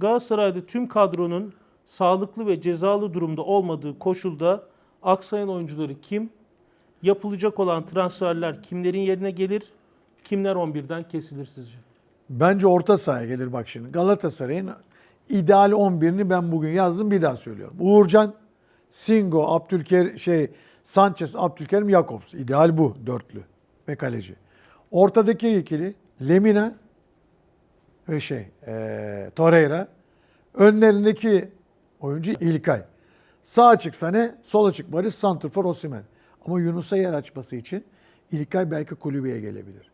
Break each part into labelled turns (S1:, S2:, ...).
S1: Galatasaray'da tüm kadronun sağlıklı ve cezalı durumda olmadığı koşulda aksayan oyuncuları kim? Yapılacak olan transferler kimlerin yerine gelir? Kimler 11'den kesilir sizce?
S2: Bence orta sahaya gelir bak şimdi. Galatasaray'ın ideal 11'ini ben bugün yazdım bir daha söylüyorum. Uğurcan, Singo, Abdülkerim, şey Sanchez, Abdülkerim, Jakobs. İdeal bu dörtlü ve kaleci. Ortadaki ikili Lemina ve şey eee Torreira. Önlerindeki oyuncu İlkay. Sağ açık Sane, sol açık Barış, Santrfor Osimhen. Ama Yunus'a yer açması için İlkay belki kulübeye gelebilir.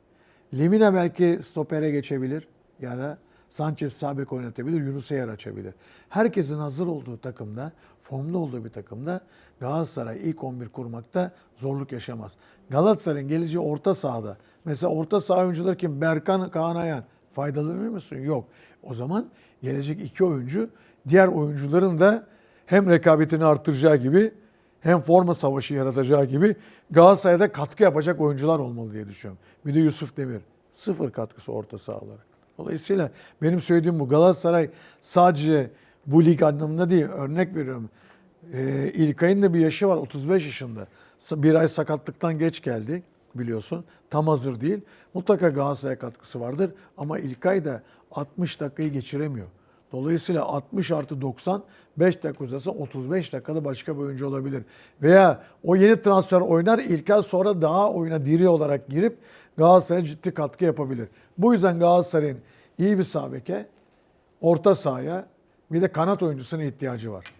S2: Lemina belki stopere geçebilir ya da Sanchez sağ bek oynatabilir, Yunus'a yer açabilir. Herkesin hazır olduğu takımda, formda olduğu bir takımda Galatasaray ilk 11 kurmakta zorluk yaşamaz. Galatasaray'ın geleceği orta sahada. Mesela orta saha oyuncuları kim? Berkan, Kaan Ayan. Faydalanır mısın? Yok. O zaman gelecek iki oyuncu diğer oyuncuların da hem rekabetini arttıracağı gibi hem forma savaşı yaratacağı gibi Galatasaray'da katkı yapacak oyuncular olmalı diye düşünüyorum. Bir de Yusuf Demir. Sıfır katkısı orta saha. Dolayısıyla benim söylediğim bu. Galatasaray sadece bu lig anlamında değil. Örnek veriyorum. Ee, İlkay'ın da bir yaşı var. 35 yaşında. Bir ay sakatlıktan geç geldi biliyorsun. Tam hazır değil. Mutlaka Galatasaray'a katkısı vardır. Ama İlkay da 60 dakikayı geçiremiyor. Dolayısıyla 60 artı 90 5 dakika uzasa 35 dakikada başka bir oyuncu olabilir. Veya o yeni transfer oynar İlkay sonra daha oyuna diri olarak girip Galatasaray'a ciddi katkı yapabilir. Bu yüzden Galatasaray'ın iyi bir sağ beke, orta sahaya bir de kanat oyuncusuna ihtiyacı var.